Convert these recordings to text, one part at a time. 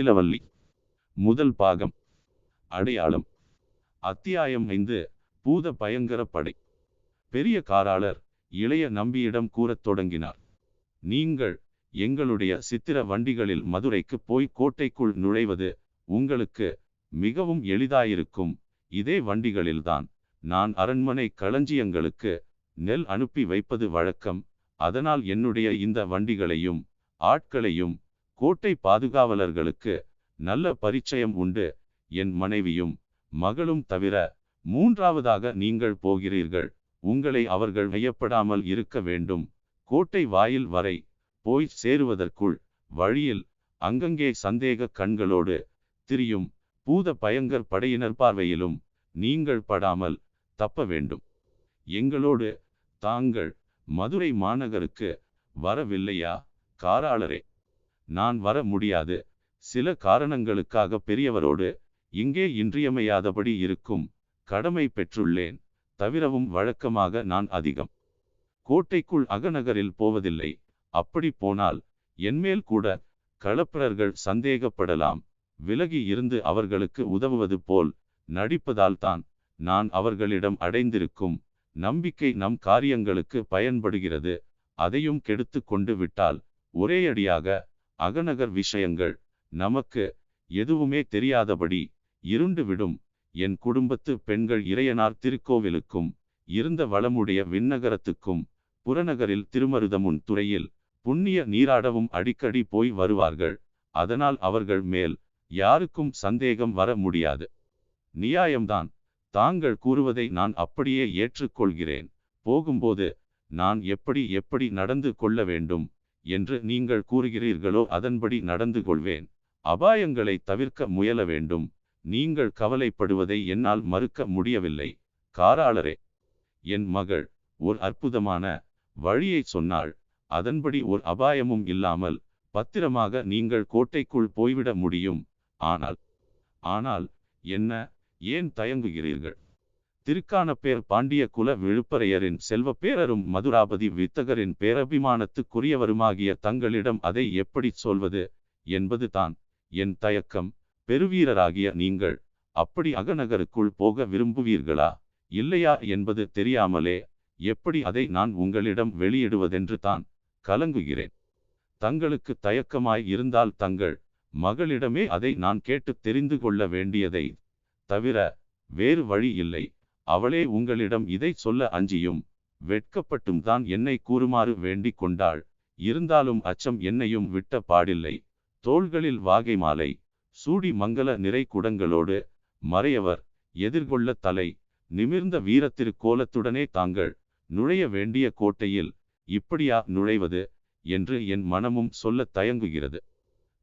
முத்திலவல்லி முதல் பாகம். அடையாளம். அத்தியாயம் ஐந்து. பூத பயங்கர படை. பெரிய காராளர் இளைய நம்பியிடம் கூறத் தொடங்கினார். நீங்கள் எங்களுடைய சித்திர வண்டிகளில் மதுரைக்கு போய் கோட்டைக்குள் நுழைவது உங்களுக்கு மிகவும் எளிதாயிருக்கும். இதே வண்டிகளில்தான் நான் அரண்மனை களஞ்சியங்களுக்கு நெல் அனுப்பி வைப்பது வழக்கம். அதனால் என்னுடைய இந்த வண்டிகளையும் ஆட்களையும் கோட்டை பாதுகாவலர்களுக்கு நல்ல பரிச்சயம் உண்டு. என் மனைவியும் மகளும் தவிர மூன்றாவதாக நீங்கள் போகிறீர்கள். உங்களை அவர்கள் வியப்படாமல் இருக்க வேண்டும். கோட்டை வாயில் வரை போய் சேருவதற்குள் வழியில் அங்கங்கே சந்தேக கண்களோடு திரியும் பூத பயங்கர் படையினர் பார்வையிலும் நீங்கள் படாமல் தப்ப வேண்டும். எங்களோடு தாங்கள் மதுரை மாநகருக்கு வரவில்லையா? காராளரே நான் வர முடியாது. சில காரணங்களுக்காக பெரியவரோடு இங்கே இன்றியமையாதபடி இருக்கும் கடமை பெற்றுள்ளேன். தவிரவும் வழக்கமாக நான் அதிகம் கோட்டைக்குள் அகநகரில் போவதில்லை. அப்படி போனால் என்மேல் கூட களப்பிரர்கள் சந்தேகப்படலாம். விலகி இருந்து அவர்களுக்கு உதவுவது போல் நடிப்பதால்தான் நான் அவர்களிடம் அடைந்திருக்கும் நம்பிக்கை நம் காரியங்களுக்கு பயன்படுகிறது. அதையும் கெடுத்து கொண்டு விட்டால் ஒரேயடியாக அகநகர் விஷயங்கள் நமக்கு எதுவுமே தெரியாதபடி இருண்டு விடும் என் குடும்பத்து பெண்கள் இறையனார் திருக்கோவிலுக்கும் இருந்த வளமுடைய விண்ணகரத்துக்கும் புறநகரில் திருமருதமுன் துறையில் புண்ணிய நீராடவும் அடிக்கடி போய் வருவார்கள். அதனால் அவர்கள் மேல் யாருக்கும் சந்தேகம் வர முடியாது. நியாயம்தான். தாங்கள் கூறுவதை நான் அப்படியே ஏற்றுக்கொள்கிறேன். போகும்போது நான் எப்படி எப்படி நடந்து கொள்ள வேண்டும்? என்று நீங்கள் கூறுகிறீர்களோ அதன்படி நடந்து கொள்வேன் அபாயங்களை தவிர்க்க முயல வேண்டும். நீங்கள் கவலைப்படுவதை என்னால் மறுக்க முடியவில்லை. காராளரே என் மகள் ஒரு அற்புதமான வழியை சொன்னாள். அதன்படி ஒரு அபாயமும் இல்லாமல் பத்திரமாக நீங்கள் கோட்டைக்குள் போய்விட முடியும். ஆனால் ஆனால் என்ன ஏன் தயங்குகிறீர்கள்? திருக்கானப்பேர் பாண்டிய குல விழுப்பரையரின் செல்வ பேரரும் மதுராபதி வித்தகரின் பேரபிமானத்துக்குரியவருமாகிய தங்களிடம் அதை எப்படி சொல்வது என்பது தான் என் தயக்கம். பெருவீரராகிய நீங்கள் அப்படி அகநகருக்குள் போக விரும்புவீர்களா? இல்லையா என்பது தெரியாமலே எப்படி அதை நான் உங்களிடம் வெளியிடுவதென்று தான் கலங்குகிறேன். தங்களுக்கு தயக்கமாய் இருந்தால் தங்கள் மகளிடமே அதை நான் கேட்டு தெரிந்து கொள்ள வேண்டியதை தவிர வேறு வழி இல்லை. அவளே உங்களிடம் இதை சொல்ல அஞ்சியும். வெட்கப்பட்டும் தான் என்னை கூறுமாறு வேண்டிக் கொண்டாள். இருந்தாலும் அச்சம் என்னையும் விட்ட பாடில்லை. தோள்களில் வாகை மாலை சூடி மங்கள நிறை குடங்களோடு மறையவர் எதிர்கொள்ள தலை நிமிர்ந்த வீரத்திருக்கோலத்துடனே தாங்கள் நுழைய வேண்டிய கோட்டையில் இப்படியா நுழைவது என்று என் மனமும் சொல்ல தயங்குகிறது.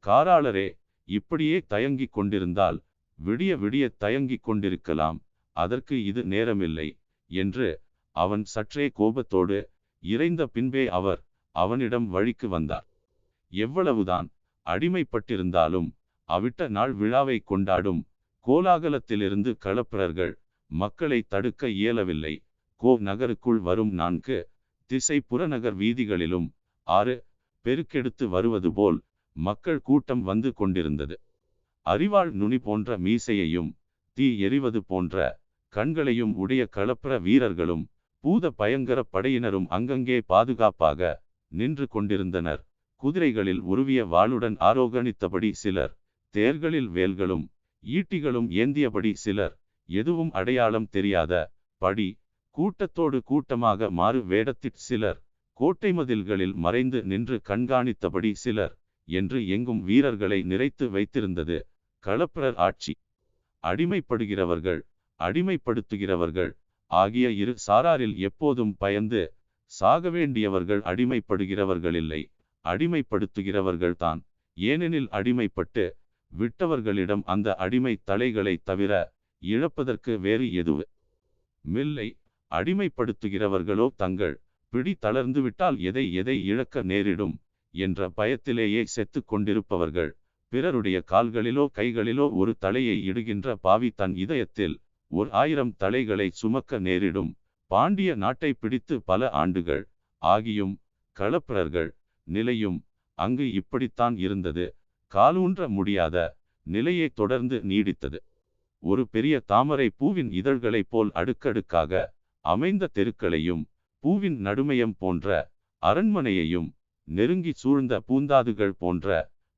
காராளரே இப்படியே தயங்கிக் கொண்டிருந்தால் விடிய விடிய தயங்கிக் கொண்டிருக்கலாம். அதற்கு இது நேரமில்லை என்று அவன் சற்றே கோபத்தோடு இறைந்த பின்பே அவர் அவனிடம் வழிக்கு வந்தார். எவ்வளவுதான் அடிமைப்பட்டிருந்தாலும் அவிட்ட நாள் விழாவை கொண்டாடும் கோலாகலத்திலிருந்து களப்பிரர்கள் மக்களை தடுக்க இயலவில்லை. கோ நகருக்குள் வரும் நான்கு திசை புறநகர் வீதிகளிலும் ஆறு பெருக்கெடுத்து வருவது போல் மக்கள் கூட்டம் வந்து கொண்டிருந்தது. அறிவாள் நுனி போன்ற மீசையையும் தீ எறிவது போன்ற கண்களையும் உடைய களப்பிர வீரர்களும் பூத பயங்கர படையினரும் அங்கங்கே பாதுகாப்பாக நின்று கொண்டிருந்தனர். குதிரைகளில் உருவிய வாளுடன் ஆரோகணித்தபடி சிலர் தேர்களில் வேல்களும் ஈட்டிகளும் ஏந்தியபடி சிலர் எதுவும் அடையாளம் தெரியாத படி கூட்டத்தோடு கூட்டமாக மாறு வேடத்திற் சிலர் கோட்டை மதில்களில் மறைந்து நின்று கண்காணித்தபடி சிலர் என்று எங்கும் வீரர்களை நிறைத்து வைத்திருந்தது. களப்பிரர் ஆட்சி. அடிமைப்படுகிறவர்கள் அடிமைப்படுத்துகிறவர்கள். ஆகிய இரு சாராரில் எப்போதும் பயந்து சாக வேண்டியவர்கள் அடிமைப்படுத்துகிறவர்கள் அடிமைப்படுத்துகிறவர்கள்தான் ஏனெனில் அடிமைப்பட்டு விட்டவர்களிடம் அந்த அடிமை தலைகளை தவிர இழப்பதற்கு வேறு எதுவு மில்லை. அடிமைப்படுத்துகிறவர்களோ தங்கள் பிடி தளர்ந்து விட்டால் எதை எதை இழக்க நேரிடும் என்ற பயத்திலேயே செத்து கொண்டிருப்பவர்கள். பிறருடைய கால்களிலோ கைகளிலோ ஒரு தலையை இடுகின்ற பாவி தன் இதயத்தில் ஓர் ஆயிரம் தலைகளை சுமக்க நேரிடும். பாண்டிய நாட்டை பிடித்து பல ஆண்டுகள். ஆகியும் களப்பிரர்கள் நிலையும் அங்கு இப்படித்தான் இருந்தது. காலூன்ற முடியாத நிலையை தொடர்ந்து நீடித்தது. ஒரு பெரிய தாமரை பூவின் இதழ்களைப் போல் அடுக்கடுக்காக அமைந்த தெருக்களையும் பூவின் நடுமையம் போன்ற அரண்மனையையும் நெருங்கி சூழ்ந்த பூந்தாதுகள் போன்ற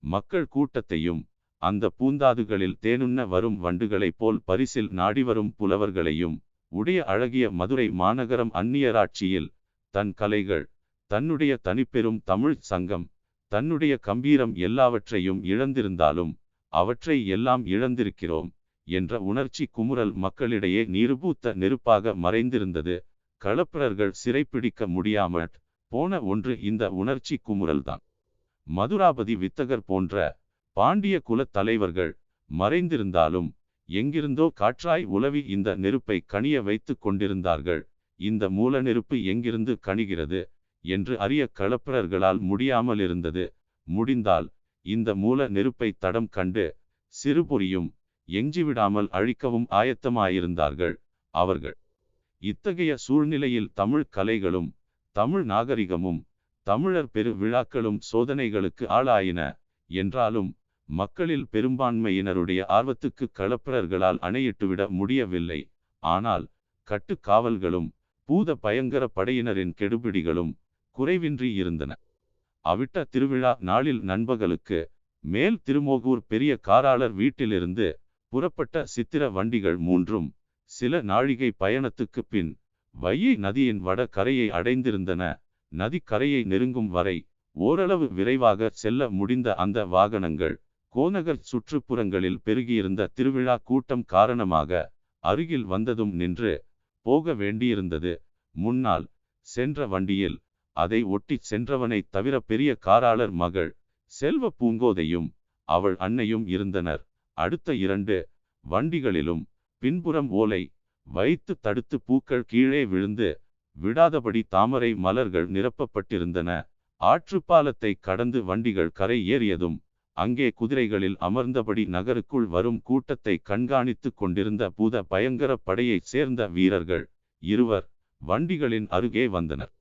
மக்கள் கூட்டத்தையும் அந்த பூந்தாதுகளில் தேனுண்ண வரும் வண்டுகளைப் போல் பரிசில் நாடிவரும் புலவர்களையும் உடைய அழகிய மதுரை மாநகரம் அந்நியராட்சியில் தன் கலைகள் தன்னுடைய தனிப்பெரும் தமிழ் சங்கம் தன்னுடைய கம்பீரம் எல்லாவற்றையும் இழந்திருந்தாலும் அவற்றை எல்லாம் இழந்திருக்கிறோம் என்ற உணர்ச்சி குமுறல் மக்களிடையே நிருபூத்த நெருப்பாக மறைந்திருந்தது. களப்பிரர்கள் சிறைப்பிடிக்க முடியாமல் போன ஒன்று இந்த உணர்ச்சி குமுறல்தான். மதுராபதி வித்தகர் போன்ற பாண்டிய குலத் தலைவர்கள் மறைந்திருந்தாலும் எங்கிருந்தோ காற்றாய் உலவி இந்த நெருப்பை கனிய வைத்து கொண்டிருந்தார்கள். இந்த மூல நெருப்பு எங்கிருந்து கணிகிறது என்று அறிய களப்பிரர்களால் முடியாமல் இருந்தது. முடிந்தால் இந்த மூல நெருப்பை தடம் கண்டு சிறுபொறியும் எஞ்சிவிடாமல் அழிக்கவும் ஆயத்தமாயிருந்தார்கள் அவர்கள். இத்தகைய சூழ்நிலையில் தமிழ் கலைகளும் தமிழ் நாகரிகமும் தமிழர் பெரு விழாக்களும் சோதனைகளுக்கு ஆளாயின. என்றாலும் மக்களில் பெரும்பான்மையினருடைய ஆர்வத்துக்கு களப்பிரர்களால் அணையிட்டுவிட முடியவில்லை. ஆனால் கட்டுக்காவல்களும் பூத பயங்கர படையினரின் கெடுபிடிகளும் குறைவின்றி இருந்தன. அவிட்ட திருவிழா நாளில் நண்பகலுக்கு மேல் திருமோகூர் பெரிய காராளர் வீட்டிலிருந்து புறப்பட்ட சித்திர வண்டிகள் மூன்றும் சில நாழிகை பயணத்துக்கு பின் வையை நதியின் வட கரையை அடைந்திருந்தன. நதிக்கரையை நெருங்கும் வரை ஓரளவு விரைவாக செல்ல முடிந்த அந்த வாகனங்கள் கோநகர் சுற்றுப்புறங்களில் பெருகியிருந்த திருவிழா கூட்டம் காரணமாக அருகில் வந்ததும் நின்று போக வேண்டியிருந்தது. முன்னால் சென்ற வண்டியில் அதை ஒட்டி சென்றவனை தவிர பெரிய காராளர் மகள் செல்வ பூங்கோதையும் அவள் அன்னையும் இருந்தனர். அடுத்த இரண்டு வண்டிகளிலும் பின்புறம் ஓலை வைத்து தடுத்து பூக்கள் கீழே விழுந்து விடாதபடி தாமரை மலர்கள் நிரப்பப்பட்டிருந்தன. ஆற்றுப்பாலத்தை கடந்து வண்டிகள் கரை ஏறியதும் அங்கே குதிரைகளில் அமர்ந்தபடி நகருக்குள் வரும் கூட்டத்தை கண்காணித்துக் கொண்டிருந்த பூத பயங்கர படையைச் சேர்ந்த வீரர்கள் இருவர் வண்டிகளின் அருகே வந்தனர்.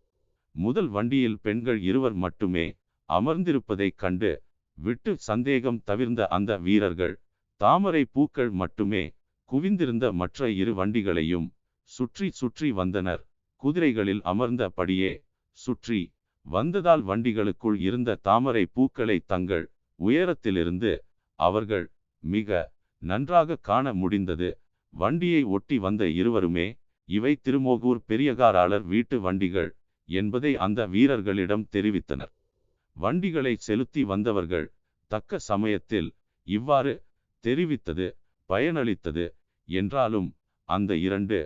முதல் வண்டியில் பெண்கள் இருவர் மட்டுமே அமர்ந்திருப்பதைக் கண்டு விட்டு சந்தேகம் தவிர்ந்த அந்த வீரர்கள் தாமரை பூக்கள் மட்டுமே குவிந்திருந்த மற்ற இரு வண்டிகளையும் சுற்றி சுற்றி வந்தனர். குதிரைகளில் அமர்ந்தபடியே சுற்றி வந்ததால் வண்டிகளுக்குள் இருந்த தாமரை பூக்களை தங்கள் உயரத்திலிருந்து அவர்கள் மிக நன்றாக காண முடிந்தது. வண்டியை ஒட்டி வந்த இருவருமே இவை திருமோகூர் பெரியகாராளர் வீட்டு வண்டிகள் என்பதை அந்த வீரர்களிடம் தெரிவித்தனர். வண்டிகளை செலுத்தி வந்தவர்கள் தக்க சமயத்தில் இவ்வாறு தெரிவித்தது பயனளித்தது என்றாலும் அந்த இரண்டு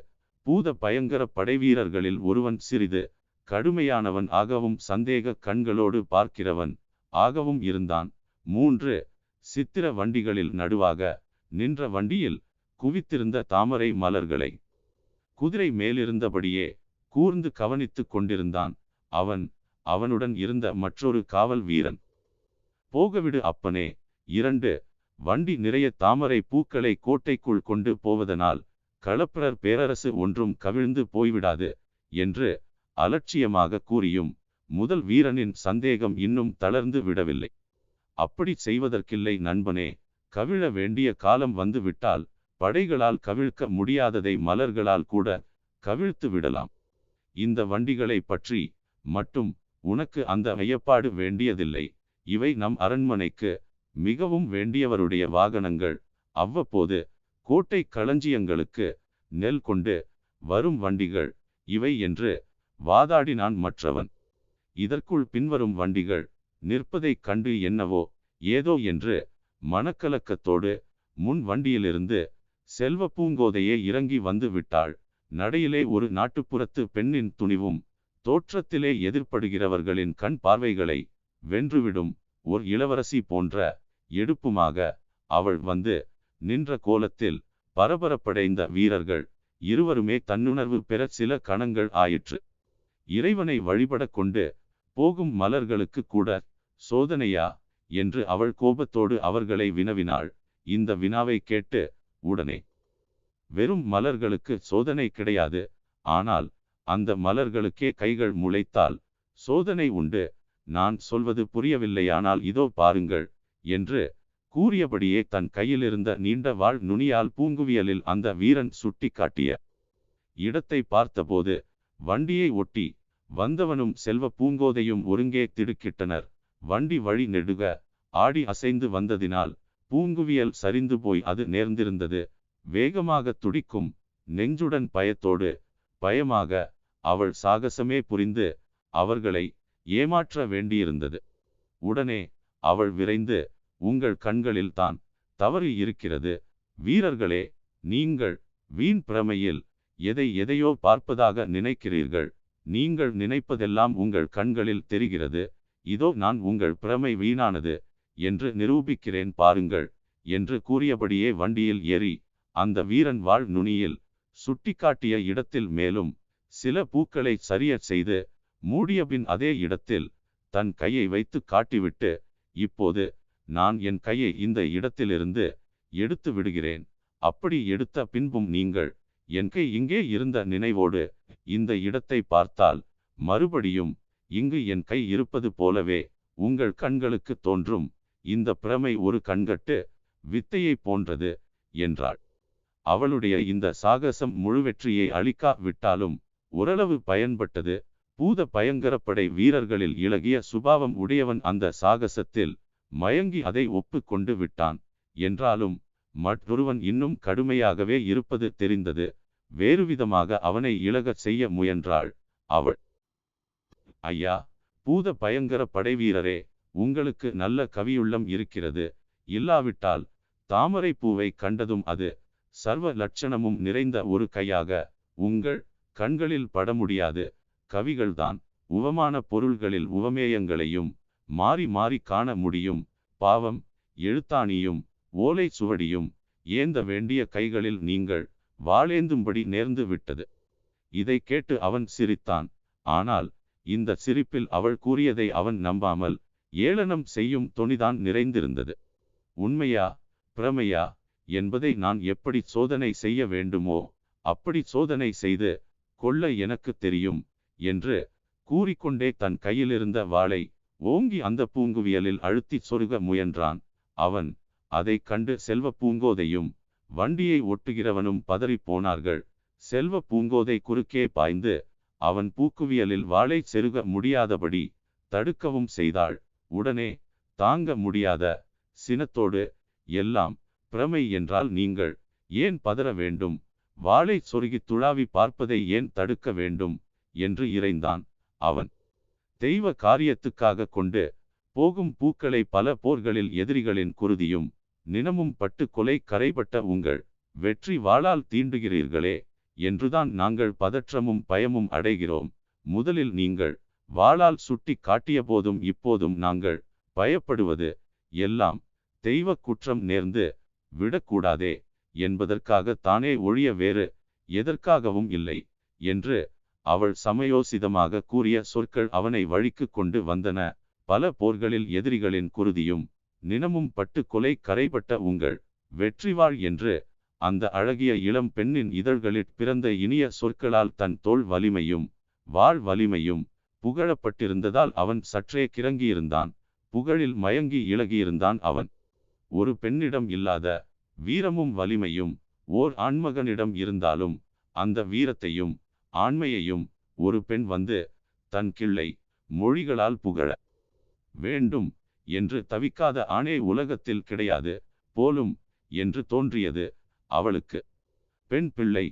பூத பயங்கர படைவீரர்களில் ஒருவன் சிறிது கடுமையானவன் ஆகவும் சந்தேக கண்களோடு பார்க்கிறவன் ஆகவும் இருந்தான். மூன்று சித்திர வண்டிகளில் நடுவாக நின்ற வண்டியில் குவித்திருந்த தாமரை மலர்களை. குதிரை மேலிருந்தபடியே கூர்ந்து கவனித்துக் கொண்டிருந்தான் அவன் அவனுடன் இருந்த மற்றொரு காவல் வீரன். போகவிடு அப்பனே இரண்டு வண்டி நிறைய தாமரை பூக்களை கோட்டைக்குள் கொண்டு போவதனால் களப்பிரர் பேரரசு ஒன்றும் கவிழ்ந்து போய்விடாது என்று அலட்சியமாக கூறியும் முதல் வீரனின் சந்தேகம் இன்னும் தளர்ந்து விடவில்லை. அப்படி செய்வதற்கில்லை நண்பனே. கவிழ வேண்டிய காலம் வந்துவிட்டால் படைகளால் கவிழ்க்க முடியாததை மலர்களால் கூட கவிழ்த்து விடலாம். இந்த வண்டிகளை பற்றி மட்டும் உனக்கு அந்த ஐயப்பாடு வேண்டியதில்லை. இவை நம் அரண்மனைக்கு மிகவும் வேண்டியவருடைய வாகனங்கள். அவ்வப்போது கோட்டை களஞ்சியங்களுக்கு நெல் கொண்டு வரும் வண்டிகள் இவை என்று வாதாடினான் மற்றவன். இதற்குள் பின்வரும் வண்டிகள் நிற்பதைக் கண்டு என்னவோ ஏதோ என்று மனக்கலக்கத்தோடு முன் வண்டியிலிருந்து செல்வ பூங்கோதையே இறங்கி வந்து விட்டாள். நடையிலே ஒரு நாட்டுப்புறத்து பெண்ணின் துணிவும் தோற்றத்திலே எதிர்ப்படுகிறவர்களின் கண் பார்வைகளை வென்றுவிடும் ஒரு இளவரசி போன்ற எடுப்புமாக அவள் வந்து நின்ற கோலத்தில் பரபரப்படைந்த வீரர்கள் இருவருமே தன்னுணர்வு பெற சில கணங்கள் ஆயிற்று. இறைவனை வழிபட கொண்டு போகும் மலர்களுக்கு கூட சோதனையா? என்று அவள் கோபத்தோடு அவர்களை வினவினாள். இந்த வினாவை கேட்டு உடனே வெறும் மலர்களுக்கு சோதனை கிடையாது. ஆனால் அந்த மலர்களுக்கே கைகள் முளைத்தால் சோதனை உண்டு. நான் சொல்வது புரியவில்லையானால் இதோ பாருங்கள் என்று கூறியபடியே தன் கையிலிருந்த நீண்ட வாழ் நுனியால் பூங்குவியலில் அந்த வீரன் சுட்டி காட்டிய இடத்தை பார்த்தபோது வண்டியை ஒட்டி வந்தவனும் செல்வ பூங்கோதையும் ஒருங்கே திடுக்கிட்டனர். வண்டி வழி நெடுக. ஆடி அசைந்து வந்ததினால் பூங்குவியல் சரிந்து போய் அது நேர்ந்திருந்தது. வேகமாக துடிக்கும் நெஞ்சுடன் பயத்தோடு பயமாக அவள் சாகசமே புரிந்து அவர்களை ஏமாற்ற வேண்டியிருந்தது. உடனே அவள் விரைந்து உங்கள் கண்களில் தான் தவறு இருக்கிறது. வீரர்களே நீங்கள் வீண் பிரமையில் எதை எதையோ பார்ப்பதாக நினைக்கிறீர்கள். நீங்கள் நினைப்பதெல்லாம் உங்கள் கண்களில் தெரிகிறது. இதோ நான் உங்கள் பிரமை வீணானது என்று நிரூபிக்கிறேன் பாருங்கள் என்று கூறியபடியே வண்டியில் ஏறி அந்த வீரன் வாழ் நுனியில் சுட்டிக்காட்டிய இடத்தில் மேலும் சில பூக்களை சரியச் செய்து மூடியபின் அதே இடத்தில் தன் கையை வைத்து காட்டிவிட்டு இப்போது நான் என் கையை இந்த இடத்திலிருந்து எடுத்து விடுகிறேன். அப்படி எடுத்த பின்பும் நீங்கள் என் கை இங்கே இருந்த நினைவோடு இந்த இடத்தை பார்த்தால் மறுபடியும் இங்கு என் கை இருப்பது போலவே உங்கள் கண்களுக்கு தோன்றும். இந்த பிரமை ஒரு கண்கட்டு வித்தையை போன்றது என்றாள். அவளுடைய இந்த சாகசம் முழுவெற்றியை அளிக்காவிட்டாலும் ஓரளவு பயன்பட்டது. பூத பயங்கரப்படை வீரர்களில் இளகிய சுபாவம் உடையவன் அந்த சாகசத்தில் மயங்கி அதை ஒப்புக்கொண்டு விட்டான் என்றாலும் மற்றொருவன் இன்னும் கடுமையாகவே இருப்பது தெரிந்தது. வேறுவிதமாக அவனை இழகச் செய்ய முயன்றாள் அவள். ஐயா பூத பயங்கர படைவீரரே உங்களுக்கு நல்ல கவியுள்ளம் இருக்கிறது. இல்லாவிட்டால் தாமரை பூவை கண்டதும் அது சர்வ லட்சணமும் நிறைந்த ஒரு கையாக உங்கள் கண்களில் பட முடியாது. கவிகள்தான் உவமான பொருள்களில் உவமேயங்களையும் மாறி மாறி காண முடியும். பாவம் எழுத்தாணியும் ஓலை சுவடியும் ஏந்த வேண்டிய கைகளில் நீங்கள் வாளேந்தும்படி நேர்ந்து விட்டது. இதை கேட்டு அவன் சிரித்தான். ஆனால் இந்த சிரிப்பில் அவள் கூறியதை அவன் நம்பாமல் ஏளனம் செய்யும் தொனிதான் நிறைந்திருந்தது. உண்மையா பிரமையா என்பதை நான் எப்படி சோதனை செய்ய வேண்டுமோ அப்படி சோதனை செய்து கொள்ள எனக்கு தெரியும் என்று கூறிக்கொண்டே தன் கையிலிருந்த வாளை ஓங்கி அந்த பூங்குவியலில் அழுத்தி சொருக முயன்றான். அவன் அதை கண்டு செல்வ பூங்கோதையும் வண்டியை ஒட்டுகிறவனும் பதறிப் போனார்கள். செல்வ பூங்கோதை குறுக்கே பாய்ந்து அவன் பூக்குவியலில் வாளை செருக முடியாதபடி தடுக்கவும் செய்தாள். உடனே தாங்க முடியாத சினத்தோடு எல்லாம் பிரமை என்றால் நீங்கள் ஏன் பதற வேண்டும்? வாளை சொருகி துழாவி பார்ப்பதை ஏன் தடுக்க வேண்டும்? என்று இறைந்தான் அவன். தெய்வ காரியத்துக்காக கொண்டு போகும் பூக்களை பல போர்களில் எதிரிகளின் குருதியும் நினமும் பட்டு கொலை கரைபட்ட உங்கள் வெற்றி வாளால் தீண்டுகிறீர்களே. என்றுதான் நாங்கள் பதற்றமும் பயமும் அடைகிறோம். முதலில் நீங்கள் வாளால் சுட்டி காட்டிய போதும் இப்போதும் நாங்கள் பயப்படுவது எல்லாம் தெய்வ குற்றம் நேர்ந்து விடக்கூடாதே என்பதற்காக தானே ஒழிய வேறு எதற்காகவும் இல்லை என்று அவள் சமயோசிதமாக கூறிய சொற்கள் அவனை வழிக்கு கொண்டு வந்தன. பல போர்களில் எதிரிகளின் குருதியும் நினமும் பட்டு கொலை கரைபட்ட உங்கள் வெற்றிவாள் என்று அந்த அழகிய இளம் பெண்ணின் இதழ்களில் பிறந்த இனிய சொற்களால் தன் தோல் வலிமையும் வாழ் வலிமையும் புகழப்பட்டிருந்ததால் அவன் சற்றே கிறங்கியிருந்தான். புகழில் மயங்கி இழகியிருந்தான் அவன். ஒரு பெண்ணிடம் இல்லாத வீரமும் வலிமையும் ஓர் ஆண்மகனிடம் இருந்தாலும் அந்த வீரத்தையும் ஆண்மையையும் ஒரு பெண் வந்து தன் கிள்ளை மொழிகளால் புகழ வேண்டும் என்று தவிக்காத ஆணே உலகத்தில் கிடையாது போலும் என்று தோன்றியது. அவளுக்கு. பெண் பிள்ளை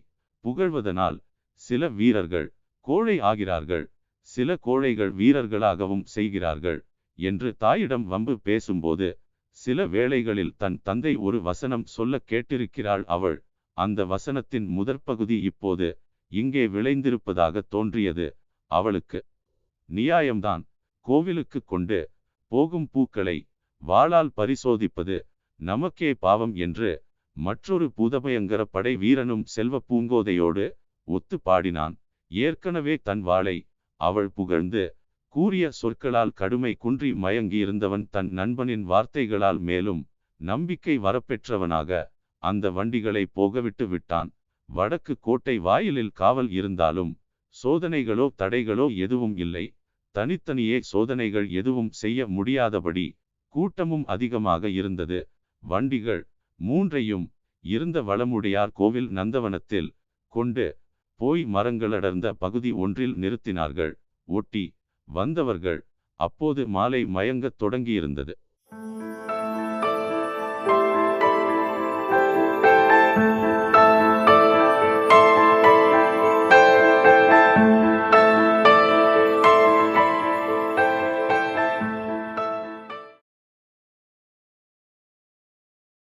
புகழ்வதனால் சில வீரர்கள் கோழை ஆகிறார்கள் சில கோழைகள் வீரர்களாகவும் செய்கிறார்கள் என்று தாயிடம் வம்பு பேசும்போது சில வேளைகளில் தன் தந்தை ஒரு வசனம் சொல்ல கேட்டிருக்கிறாள் அவள். அந்த வசனத்தின் முதற்பகுதி இப்போது இங்கே விளைந்திருப்பதாக தோன்றியது. அவளுக்கு நியாயம்தான். கோவிலுக்கு கொண்டு போகும் பூக்களை வாளால் பரிசோதிப்பது நமக்கே பாவம் என்று மற்றொரு பூதபயங்கர படை வீரனும் செல்வ பூங்கோதையோடு ஒத்து பாடினான். ஏற்கனவே தன் வாளை அவள் புகழ்ந்து கூறிய சொற்களால் கடுமை குன்றி மயங்கியிருந்தவன் தன் நண்பனின் வார்த்தைகளால் மேலும் நம்பிக்கை வரப்பெற்றவனாக அந்த வண்டிகளை போகவிட்டு விட்டான். வடக்கு கோட்டை வாயிலில் காவல் இருந்தாலும் சோதனைகளோ தடைகளோ எதுவும் இல்லை. தனித்தனியே சோதனைகள் எதுவும் செய்ய முடியாதபடி கூட்டமும் அதிகமாக இருந்தது. வண்டிகள் மூன்றையும் இருந்த வளமுடையார் கோவில் நந்தவனத்தில் கொண்டு போய் மரங்களடர்ந்த பகுதி ஒன்றில் நிறுத்தினார்கள். ஒட்டி வந்தவர்கள் அப்போது மாலை மயங்கத் தொடங்கியிருந்தது.